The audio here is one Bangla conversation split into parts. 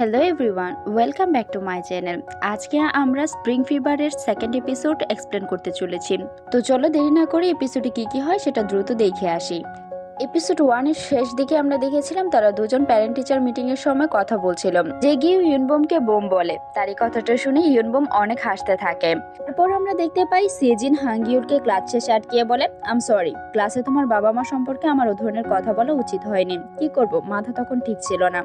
Hello everyone welcome back to my channel আজকে আমরা স্প্রিং ফিভারের সেকেন্ড এপিসোড এক্সপ্লেন করতে চলেছি। তো চলো দেরি না করে এপিসোডে কি কি হয় সেটা দ্রুত দেখে আসি। এপিসোড ওয়ানের শেষ দিকে আমরা দেখেছিলাম তারা দুজন প্যারেন্ট টিচার মিটিং এর সময় কথা বলছিল। যে গিয়ে ইউনবোমকে বোম বলে। তার এই কথাটা শুনে ইউনবোম অনেক হাসতে থাকে। তারপর আমরা দেখতে পাই সেজিন হাঙ্গিউরকে ক্লাস শেষে আটকিয়ে বলে আম সরি ক্লাসে তোমার বাবা মা সম্পর্কে আমার ও ধরনের কথা বলা উচিত হয়নি। কি করব? মাথা তখন ঠিক ছিল না।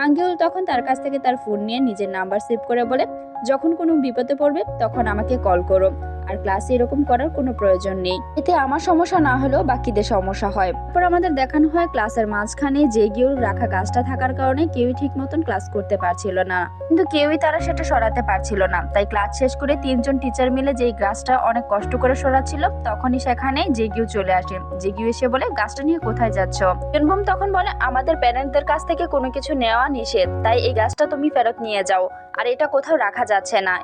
হাঙ্গিউল তখন তার কাছ থেকে তার ফোন নিয়ে নিজের নাম্বার সেভ করে বলে, যখন কোনো বিপদে পড়বে, তখন আমাকে কল করো। আর ক্লাসে এরকম করার কোনো প্রয়োজন নেই। এতে আমার সমস্যা না হলেও বাকিদের সমস্যা হয়। তারপর আমাদের দেখানো হয় ক্লাসের মাঝখানে যে গিয়েও রাখা গাছটা থাকার কারণে কেউই ঠিক মতন ক্লাস করতে পারছিল না। কিন্তু কেউই তারা সেটা সরাতে পারছিল না। তাই ক্লাস শেষ করে তিনজন টিচার মিলে যেই গাছটা অনেক কষ্ট করে সরাচ্ছিল, তখনই সেখানে জেগিউ চলে আসে। জেগিউ এসে বলে, গাছটা নিয়ে কোথায় যাচ্ছ? ইউনবম তখন বলে, আমাদের প্যারেন্টদের কাছ থেকে কোনো কিছু নেওয়া নিষেধ। তাই এই গাছটা তুমি ফেরত নিয়ে যাও। আর এটা কোথাও রাখা যাচ্ছে না।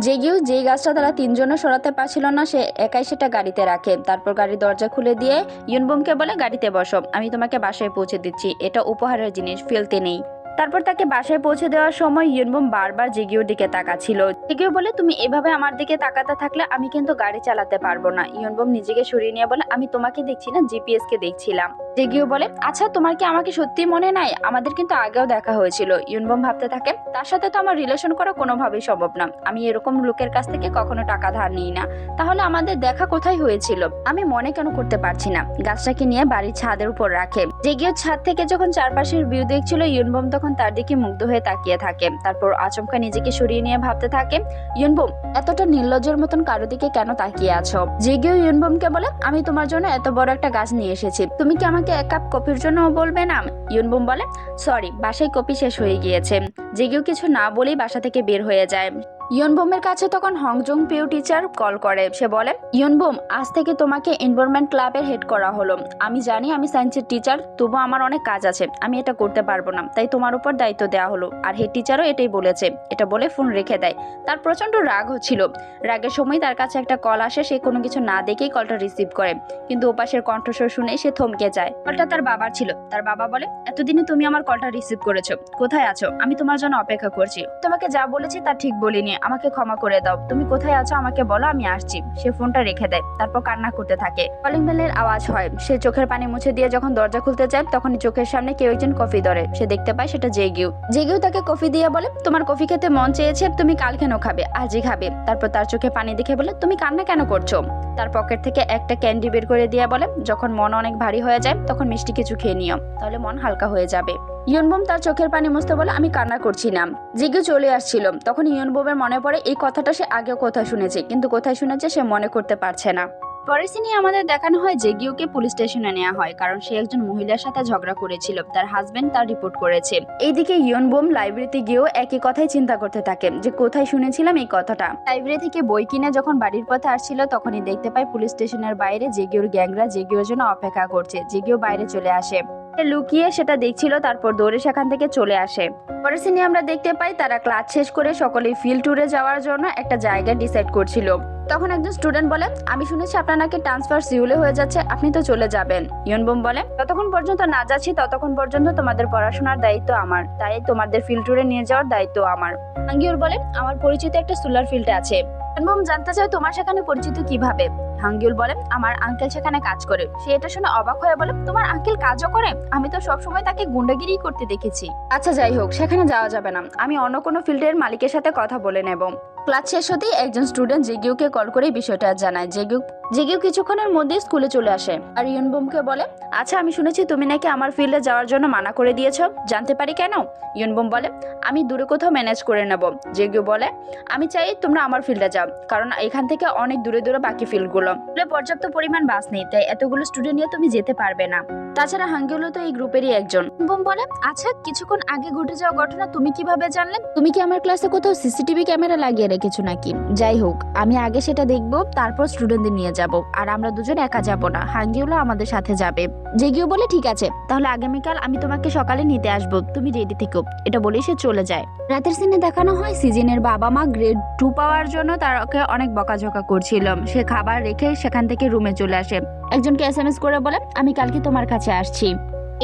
জেগিও যেই গাছটা তারা তিনজনে সরাতে পারছিল না, সে একাই সেটা গাড়িতে রাখে। তারপর গাড়ির দরজা খুলে দিয়ে, ইউনবুমকে বলে গাড়িতে বসো, আমি তোমাকে বাসায় পৌঁছে দিচ্ছি। এটা উপহারের জিনিস, ফেলতে নেই। তারপর তাকে বাসায় পৌঁছে দেওয়ার সময় ইউনবুম বারবার জেগিওর দিকে তাকাচ্ছিল। জেগিও বলে, তুমি এভাবে আমার দিকে তাকাতে থাকলে আমি কিন্তু গাড়ি চালাতে পারব না। ইউনবম নিজেকে সরিয়ে নিয়ে বলে, আমি তোমাকে দেখছি না জিপিএস কে দেখছিলাম। জেগিও বলে আচ্ছা তোমার কি আমাকে সত্যি মনে নাই? আমাদের কিন্তু আগেও দেখা হয়েছিল। ইউনবম ভাবতে থাকে, তার সাথে তো আমার রিলেশন করা কোনোভাবেই সম্ভব না। আমি এরকম লোকের কাছ থেকে কখনো টাকা ধার নিই না। তাহলে আমাদের দেখা কোথায় হয়েছিল? আমি মনে কেন করতে পারছি না? গাছটাকে নিয়ে বাড়ির ছাদের উপর রাখে। জেগিও ছাদ থেকে যখন চারপাশের ভিউ দেখছিল ইউনবম তখন তার দিকে মুগ্ধ হয়ে তাকিয়ে থাকে। তারপর আচমকা নিজেকে সরিয়ে নিয়ে ভাবতে থাকে ইউনবম? এতটা নির্লজ্জের মতন কারও দিকে কেন তাকিয়ে আছো? জেগিও ইউনবমকে বলে, আমি তোমার জন্য এত বড় একটা গাছ নিয়ে এসেছি। তুমি কি আমাকে এক কাপ কফির জন্য বলবে না? ইউনবুম বলে, সরি, বাসায় কপি শেষ হয়ে গিয়েছে। জেগেও কিছু না বলেই বাসা থেকে বের হয়ে যায়। ইয়নবোমের কাছে তখন হংজং পিউ টিচার কল করে। সে বলে, ইয়নবোম, আজ থেকে তোমাকে এনভায়রনমেন্ট ক্লাবের হেড করা হলো। আমি জানি আমি সায়েন্সের টিচার তবু আমার অনেক কাজ আছে। আমি এটা করতে পারব না। তাই তোমার উপর দায়িত্ব দেওয়া হলো। আর হেড টিচারও এটাই বলেছে। এটা বলে ফোন রেখে দেয়। তার প্রচণ্ড রাগ হচ্ছিল। রাগের সময় তার কাছে একটা কল আসে, সে কোনো কিছু না দেখেই কলটা রিসিভ করে। কিন্তু ওপাশের কণ্ঠস্বর শুনে সে থমকে যায়। কলটা তার বাবার ছিল। তার বাবা বলে, এতদিনে তুমি আমার কলটা রিসিভ করেছ। কোথায় আছো? আমি তোমার জন্য অপেক্ষা করছি। তোমাকে যা বলেছি তা ঠিক বলিনি। আমাকে ক্ষমা করে দাও। তুমি কোথায় আছো আমাকে বলো, আমি আসছি। সে ফোনটা রেখে দেয়, তারপর কান্না করতে থাকে। কলিং বেলের আওয়াজ হয়। সে চোখের পানি মুছে দিয়ে যখন দরজা খুলতে যায় তখন চোখের সামনে কেউ একজন কফি ধরে। সে দেখতে পায় সেটা জেগিউ। জেগিউ তাকে কফি দিয়ে বলে, তোমার কফি খেতে মন চেয়েছে, তুমি কাল কেন খাবে? আজই খাবে। তারপর তার চোখে পানি দেখে বলে, তুমি কান্না কেন করছ? তার পকেট থেকে একটা ক্যান্ডি বের করে দিয়ে বলে, যখন মন অনেক ভারী হয়ে যায়, তখন মিষ্টি কিছু খেয়ে নিও, তাহলে মন হালকা হয়ে যাবে। ইয়নবোম তার চোখের পানি মুছতে বলে, আমি কান্না করছি না। জিগে চলে আসছিল। তখন ইয়নবোমের মনে পড়ে, এই কথাটা সে আগেও কোথায় শুনেছে, কিন্তু কোথায় শুনেছে সে মনে করতে পারছে না। পরের সিনে আমাদের দেখানো হয় যে গিওকে পুলিশ স্টেশনে নেওয়া হয়, কারণ সে একজন মহিলার সাথে ঝগড়া করেছিল। তার হাজবেন্ড তার রিপোর্ট করেছে। এইদিকে ইয়ন বোম লাইব্রেরিতে গিয়েও একই কথাই চিন্তা করতে থাকে, যে কোথায় শুনেছিলাম এই কথাটা। লাইব্রেরি থেকে বই কিনে যখন বাড়ির পথে আসছিল, তখনই দেখতে পায় পুলিশ স্টেশনের বাইরে জেগিওর গ্যাংরা জেগিওর জন্য অপেক্ষা করছে জেগিও বাইরে চলে আসে। লুকিয়ে সেটা দেখছিল, তারপর দৌড়ে সেখান থেকে চলে আসে। পরের সিনে আমরা দেখতে পাই, তারা ক্লাস শেষ করে সকলেই ফিল্ড ট্যুরে যাওয়ার জন্য একটা জায়গা ডিসাইড করছিল। তখন একজন স্টুডেন্ট বলে, আমি শুনেছি আপনার নাকি ট্রান্সফার সিউলে হয়ে যাচ্ছে, আপনি তো চলে যাবেন। ইয়নবোম বলে, যতক্ষণ পর্যন্ত না যাচ্ছি, ততক্ষণ পর্যন্ত তোমাদের পড়াশোনার দায়িত্ব আমার। তাই তোমাদের ফিল্ড ট্যুরে নিয়ে যাওয়ার দায়িত্ব আমার। আঙ্গিউর বলে, আমার পরিচিত একটা সোলার ফিল্ডে আছে। ইয়নবোম জানতে চায় তোমার সেখানে পরিচিত কীভাবে? হাঙ্গিউল বলে, আমার আঙ্কেল সেখানে কাজ করে। সে এটা শুনে অবাক হয়ে বলে, তোমার আঙ্কেল কাজও করে? আমি তো সবসময় তাকে গুন্ডাগিরি করতে দেখেছি। আচ্ছা যাই হোক, সেখানে যাওয়া যাবে না। আমি অন্য কোনো ফিল্ডের মালিকের সাথে কথা বলে নেব। ক্লাস শেষ হতেই একজন স্টুডেন্ট জেগিউকে কল করে বিষয়টা জানায়। জেগিউ জেগিউ কিছুক্ষণের মধ্যেই স্কুলে চলে আসে। আর ইয়নবোমকে বলে আচ্ছা আমি শুনেছি তুমি নাকি আমার ফিল্ডে যাওয়ার জন্য মানা করে দিয়েছ। জানতে পারি কেন? ইয়নবোম বলে, আমি দূরে কোথাও ম্যানেজ করে নেব। জেগিউ বলে, আমি চাই তোমরা আমার ফিল্ডে যাও, কারণ এখান থেকে অনেক দূরে দূরে বাকি ফিল্ডগুলো। পর্যাপ্ত পরিমাণ বাস নেই, তাই এতগুলো স্টুডেন্ট নিয়ে তুমি যেতে পারবে না। তাছাড়া হাঙ্গিউলো তো এই গ্রুপেরই একজন। বোম বলে আচ্ছা কিছুক্ষণ আগে ঘটে যাওয়া ঘটনা তুমি কীভাবে জানলে? তুমি কি আমার ক্লাসে কোথাও সিসিটিভি ক্যামেরা লাগিয়ে রেখেছো নাকি? যাই হোক, আমি আগে সেটা দেখব, তারপর স্টুডেন্টদের নিয়ে যাব। আর আমরা দুজন একা যাব না। হাঙ্গিউলো আমাদের সাথে যাবে। জেগিও বলে, ঠিক আছে, তাহলে আগামীকাল আমি তোমাকে সকালে নিতে আসব। তুমি রেডি থেকো। এটা বলেই সে চলে যায়। রাতের সিনে দেখানো হয় সিজনের বাবা মা গ্রেড টু পাওয়ার জন্য তারকে অনেক বকাঝকা করছিল। সে খাবার রেখে সেখান থেকে রুমে চলে আসে। একজনকে এস করে বলে, আমি কালকে তোমার কাছে আসছি।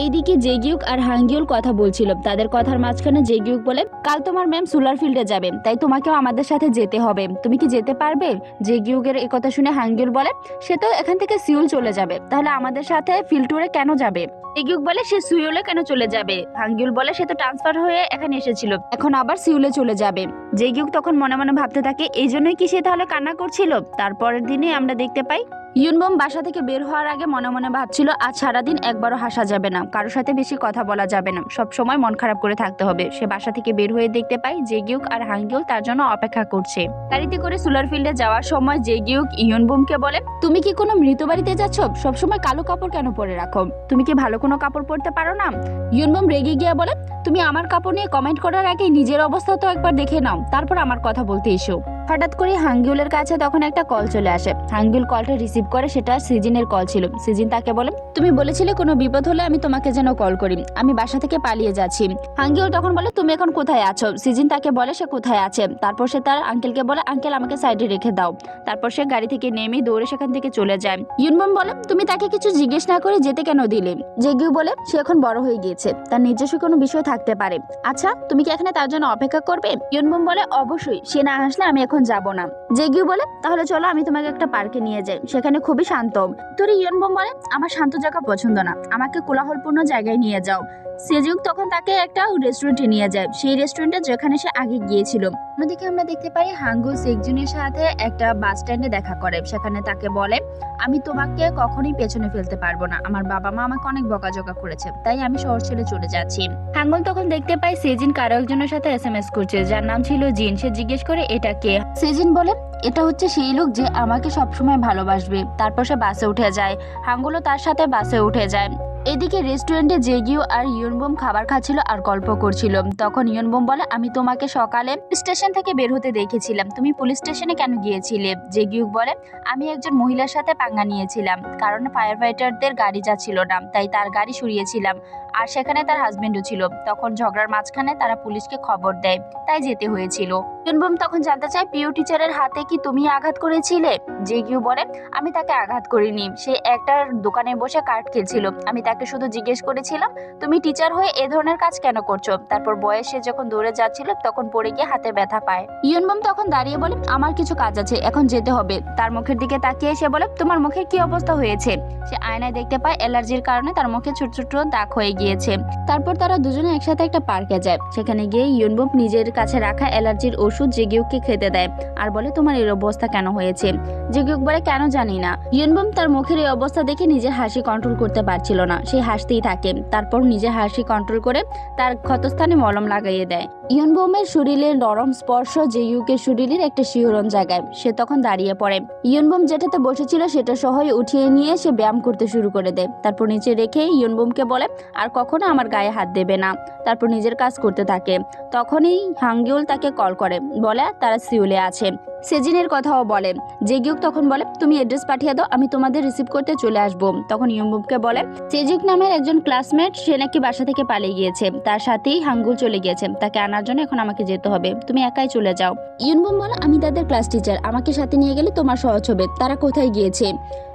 এইদিকে জেগিউক আর হাঙ্গিউল কথা বলছিল। তাদের কথার মাঝখানে জেগিউক বলে, কাল তোমার ম্যাম সোলার ফিল্ডে যাবে, তাই তোমাকেও আমাদের সাথে যেতে হবে। তুমি কি যেতে পারবে? জেগিউকের এই কথা শুনে হাঙ্গিউল বলে, সে তো এখান থেকে সিউল চলে যাবে, তাহলে আমাদের সাথে ফিল্ড ট্যুরে কেন যাবে? জেগিউক বলে, সে সিউলে কেন চলে যাবে? হাঙ্গিউল বলে, সে তো ট্রান্সফার হয়ে এখানে এসেছিল, এখন আবার সিউলে চলে যাবে। জেগিউক তখন মনে মনে ভাবতে থাকে, এই জন্যই কি সে তাহলে কান্না করছিল? তারপরের দিনে আমরা দেখতে পাই ইউনবম বাসা থেকে বের হওয়ার আগে মনে মনে ভাবছিল, আজ সারাদিন একবারও হাসা যাবে না। কারোর সাথে বেশি কথা বলা যাবে না। সব সময় মন খারাপ করে থাকতে হবে। সে বাসা থেকে বের হয়ে দেখতে পাই জেগিউক আর হাঙ্গিউল তার জন্য অপেক্ষা করছে। গাড়িতে করে সোলার ফিল্ডে যাওয়ার সময় জেগিউক ইয়নবুমকে বলে, তুমি কি কোনো মৃত বাড়িতে যাচ্ছ? সবসময় কালো কাপড় কেন পরে রাখো? তুমি কি ভালো কোনো কাপড় পরতে পারো না? ইয়নবুম রেগে গিয়ে বলে, তুমি আমার কাপড় নিয়ে কমেন্ট করার আগে নিজের অবস্থা তো একবার দেখে নাও। তারপর আমার কথা বলতে এসো। হঠাৎ করে হাঙ্গিউলের কাছে তখন একটা কল চলে আসে। হাঙ্গিউল কলটা রিসিভ করে, সেটা সিজিনের কল ছিল। সিজিন তাকে বলে, তুমি বলেছিলে কোনো বিপদ হলে আমি তোমাকে যেন কল করি। আমি বাসা থেকে পালিয়ে যাচ্ছি। হাঙ্গিউল তখন বলে, তুমি এখন কোথায় আছো? সিজিন তাকে বলে, সে কোথায় আছে? তারপর সে তার আঙ্কেলকে বলে আঙ্কেল আমাকে সাইডে রেখে দাও। তারপর সে গাড়ি থেকে নেমে দৌড়ে সেখান থেকে চলে যায়। ইউনবম বলে, তুমি তাকে কিছু জিজ্ঞেস না করে যেতে কেন দিলে? জেগিউ বলে, সে এখন বড় হয়ে গিয়েছে। তার নিজস্ব কোনো বিষয় থাকতে পারে। আচ্ছা তুমি কি এখানে তার জন্য অপেক্ষা করবে? ইউনবম বলে, অবশ্যই। সে না আসলে আমি এখন যাব না। জেগিউ বলে, তাহলে চলো আমি তোমাকে একটা পার্কে নিয়ে যাই, সেখানে খুবই শান্ত। তোর ইয়নবম বলে, আমার শান্ত জায়গা পছন্দ না, আমাকে কোলাহলপূর্ণ জায়গায় নিয়ে যাও। সেজুক তখন তাকে একটা রেস্টুরেন্টে নিয়ে যায়, সেই রেস্টুরেন্টে যেখানে সে আগে গিয়েছিল। অন্যদিকে আমরা দেখতে পাই হাঙ্গু সেকজুনের সাথে একটা বাস স্ট্যান্ডে দেখা করে, সেখানে তাকে বলে, আমি তোমাকে কখনোই পেছনে ফেলতে পারব না, আমার বাবা মা আমাকে অনেক বকাঝকা করেছে, তাই আমি শহর ছেড়ে চলে যাচ্ছি। হাঙ্গল তখন দেখতে পাই সেজিন কারও একজনের সাথে এস এম এস করছে, যার নাম ছিল জিন, সে জিজ্ঞেস করে, এটা কে? সেজিন বলে এটা হচ্ছে সেই লোক যে আমাকে সবসময় ভালোবাসবে। তারপর সে বাসে উঠে যায়। হাঙ্গুলও তার সাথে বাসে উঠে যায়। এদিকে রেস্টুরেন্টে জেগিও আর ইয়নবোম খাবার খাচ্ছিল আর গল্প করছিল। তখন ইয়নবোম বলে, আমি তোমাকে সকালে স্টেশন থেকে বের হতে দেখেছিলাম। তুমি পুলিশ স্টেশনে কেন গিয়েছিলে? জেগিউক বলে, আমি একজন মহিলার সাথে পাঙ্গা নিয়েছিলাম, কারণ ফায়ার ফাইটারদের গাড়ি যাচ্ছিল না, তাই তার গাড়ি সরিয়েছিলাম। আর সেখানে তার হাজবেন্ডও ছিল। তখন ঝগড়ার মাঝখানে তারা পুলিশকে খবর দেয়, তাই যেতে হয়েছিল। ইয়নবোম তখন জানতে চায় পিও টিচারের হাতে কি তুমি আঘাত করেছিলে? জেগিউ বলে, আমি তাকে আঘাত করিনি। সে একটা দোকানে বসে কার্ড খেলছিল। আমি তাকে শুধু জিজ্ঞেস করেছিলাম, তুমি টিচার হয়ে এ ধরনের কাজ কেন করছ? তারপর বয়সে যখন দৌড়ে যাচ্ছিল, তখন পড়ে গিয়ে হাতে ব্যথা পায়। ইয়নবম তখন দাঁড়িয়ে বলে আমার কিছু কাজ আছে, এখন যেতে হবে। তার মুখের দিকে তাকিয়ে সে বলে তোমার মুখের কি অবস্থা হয়েছে? সে আয়নায় দেখতে পায়, অ্যালার্জির কারণে তার মুখে ছোট ছোট দাগ হয়ে গিয়েছে। তারপর তারা দুজনে একসাথে একটা পার্কে যায়। সেখানে গিয়ে ইয়নবম নিজের কাছে রাখা অ্যালার্জির ওষুধ জেগিউকে খেতে দেয়। আর বলে, তোমার এই অবস্থা কেন হয়েছে? জেগিউক বলে, কেন জানি না। ইয়নবম তার মুখের এই অবস্থা দেখে নিজের হাসি কন্ট্রোল করতে পারছিল না। সে হাসতেই থাকে। তারপর নিজের হাসি কন্ট্রোল করে তার ক্ষতস্থানে মলম লাগাইয়ে দেয়। ইয়নবোমের শরীরের নরম স্পর্শ যে ইউকে শরীরের একটা শিহরণ জায়গায় সে তখন দাঁড়িয়ে পড়ে। ইয়নবোম যেটাতে বসেছিল সেটা সহই উঠিয়ে নিয়ে সে ব্যায়াম করতে শুরু করে দেয়। তারপর নিচে রেখে ইয়নবোমকে বলে, আর কখনো আমার গায়ে হাত দেবে না। তারপর নিজের কাজ করতে থাকে। তখনই হাঙ্গিউল তাকে কল করে, বলে, তারা সিউলে আছে। সেজিনের কথাও বলে। জেগিউক তখন বলে, তুমি অ্যাড্রেস পাঠিয়ে দাও, আমি তোমাদের রিসিভ করতে চলে আসব। তখন ইয়ম্বুমকে বলে সেজিক নামের একজন ক্লাসমেট সে নাকি বাসা থেকে পালিয়ে গিয়েছে। তার সাথেই হাঙ্গুল চলে গিয়েছে। তাকে আনার জন্য এখন আমাকে যেতে হবে। তুমি একাই চলে যাও। ইয়নবুম বলে, আমি তাদের ক্লাস টিচার আমাকে সাথে নিয়ে গেলে তোমার সহজ হবে। তারা কোথায় গিয়েছে?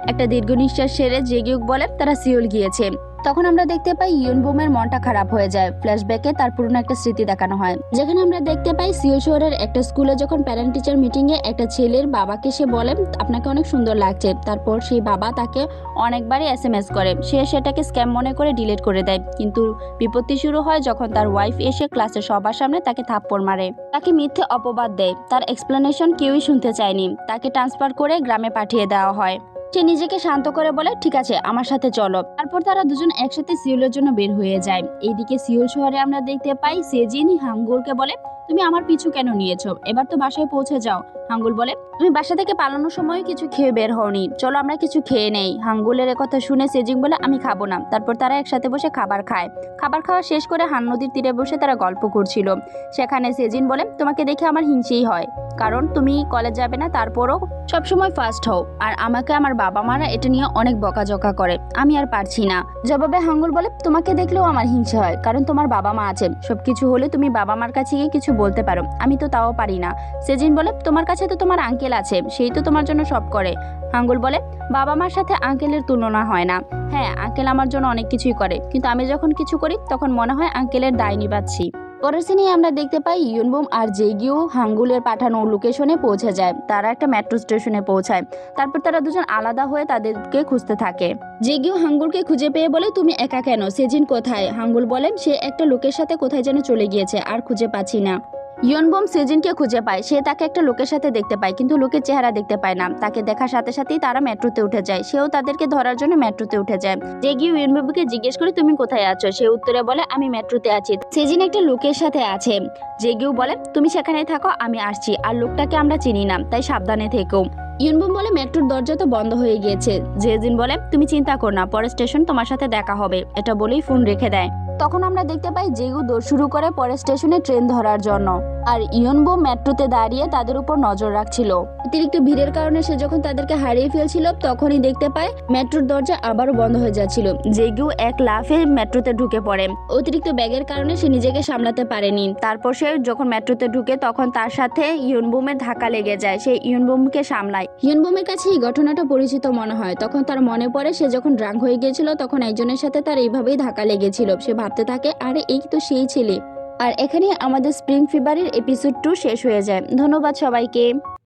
একটা দীর্ঘ নিঃশ্বাস সেরে জেগিউক বলে, তারা সিওল গিয়েছে। তখন আমরা দেখতে পাই ইয়নবুমের মনটা খারাপ হয়ে যায়। ফ্ল্যাশব্যাকে তার পুরনো একটা স্মৃতি দেখানো হয়। যেখানে আমরা দেখতে পাই সিও শহরের একটা স্কুলে যখন প্যারেন্ট টিচার মিটিং এ একটা ছেলের বাবাকে সে বলে, আপনাকে অনেক সুন্দর লাগছে। তারপর সেই বাবা তাকে অনেকবারই এস এম এস করে। সে সেটাকে স্ক্যাম মনে করে ডিলিট করে দেয়। কিন্তু বিপত্তি শুরু হয় যখন তার ওয়াইফ এসে ক্লাসের সবার সামনে তাকে থাপ্পড় মারে। তাকে মিথ্যে অপবাদ দেয়। তার এক্সপ্লেনেশন কেউই শুনতে চায়নি। তাকে ট্রান্সফার করে গ্রামে পাঠিয়ে দেওয়া হয়। সে নিজেকে শান্ত করে বলে, ঠিক আছে, আমার সাথে চলো। তারপর তারা দুজন একসাথে সিউলের জন্য বের হয়ে যায়। এইদিকে সিউল শহরে আমরা দেখতে পাই সেজিন হাঙ্গুলকে বলে, তুমি আমার পিছু কেন নিয়েছো? এবার তো বাসায় পৌঁছে যাও। হাঙ্গুল বলে, তুমি বাসা থেকে পালানোর সময় কিছু খেয়ে বের হওনি। চলো, আমরা কিছু খেয়ে নেই। হাঙ্গুলের কথা শুনে সেজিং বলে, আমি খাব না। তারপর তারা একসাথে বসে খাবার খায়। খাবার খাওয়া শেষ করে হান নদীর তীরে বসে তারা গল্প করছিল। সেখানে সেজিন বলে, তোমাকে দেখে আমার হিংসেই হয়। কারণ তুমি কলেজ যাবে না, তারপরও সবসময় ফার্স্ট হও। আর আমাকে আমার বাবা মারা এটা নিয়ে অনেক বকাঝকা করে। আমি আর পারছি না। জবাবে হাঙ্গুল বলে, তোমাকে দেখলেও আমার হিংসা হয়, কারণ তোমার বাবা মা আছে। সবকিছু হলে তুমি বাবা মার কাছে গিয়ে কিছু বলতে পারো। আমি তো তাও পারি না। সেজিন বলে, তোমার কাছে তো তোমার আঙ্কেল আছে, সেই তো তোমার জন্য সব করে। হাঙ্গুল বলে, বাবা মার সাথে আঙ্কেলের তুলনা হয় না। হ্যাঁ আঙ্কেল আমার জন্য অনেক কিছুই করে, কিন্তু আমি যখন কিছু করি, তখন মনে হয় আঙ্কেলের দায় নিবাচ্ছি। পরের সিনে আমরা দেখতে পাই ইউনবুম আর জেগিও হাঙ্গুলের পাঠানো লোকেশনে পৌঁছে যায়। তারা একটা মেট্রো স্টেশনে পৌঁছায়। তারপর তারা দুজন আলাদা হয়ে তাদেরকে খুঁজতে থাকে। জেগিও হাঙ্গুলকে খুঁজে পেয়ে বলে, তুমি একা কেন? সেজিন কোথায়? হাঙ্গুল বলেন, সে একটা লোকের সাথে কোথায় যেন চলে গিয়েছে, আর খুঁজে পাচ্ছি না। ইয়নবম সেজিনকে খুঁজে পায়। সে তাকে একটা লোকের সাথে দেখতে পায়, কিন্তু লোকের চেহারা দেখতে পায় না। তাকে দেখার সাথে সাথেই তারা মেট্রোতে উঠে যায়। সেও তাদেরকে ধরার জন্য মেট্রোতে উঠে যায়। জেগিও ইয়নবমকে জিজ্ঞেস করে, তুমি কোথায় আছো? সে উত্তরে বলে, আমি মেট্রোতে আছি। সেজিন একটা লোকের সাথে আছে। জেগিও বলে, তুমি সেখানে থাকো, আমি আসছি। আর লোকটাকে আমরা চিনি না, তাই সাবধানে থেকো। ইউনবুম বলে, মেট্রোর দরজা তো বন্ধ হয়ে গিয়েছে। জেজিন বলে, তুমি চিন্তা কর না, পরের স্টেশন তোমার সাথে দেখা হবে। এটা বলেই ফোন রেখে দেয়। তখন আমরা দেখতে পাই জেগু দৌড় শুরু করে পরের স্টেশনে ট্রেন ধরার জন্য। আর ইয়নবো মেট্রোতে দাঁড়িয়ে তাদের উপর নজর রাখছিল। অতিরিক্ত ভিড়ের কারণে সে যখন তাদেরকে হারিয়ে ফেলছিল, তখনই দেখতে পায় মেট্রোর দরজা আবারও বন্ধ হয়ে যাচ্ছিল। জেগু এক লাফে মেট্রোতে ঢুকে পড়ে। অতিরিক্ত ব্যাগের কারণে সে নিজেকে সামলাতে পারেনি। তারপর সে যখন মেট্রোতে ঢুকে, তখন তার সাথে ইয়নবুমের ধাক্কা লেগে যায়। সে ইয়নবুমকে সামলায়। ইয়নবুমের কাছে এই ঘটনাটা পরিচিত মনে হয়। তখন তার মনে পড়ে, সে যখন ড্রাঙ্ক হয়ে গিয়েছিল, তখন একজনের সাথে তার এইভাবেই ধাক্কা লেগেছিল। সে ভাবতে থাকে, আরে, এই তো সেই ছেলে। আর এখানে আমাদের স্প্রিং ফিভারের এপিসোড টু শেষ হয়ে যায়। ধন্যবাদ সবাইকে।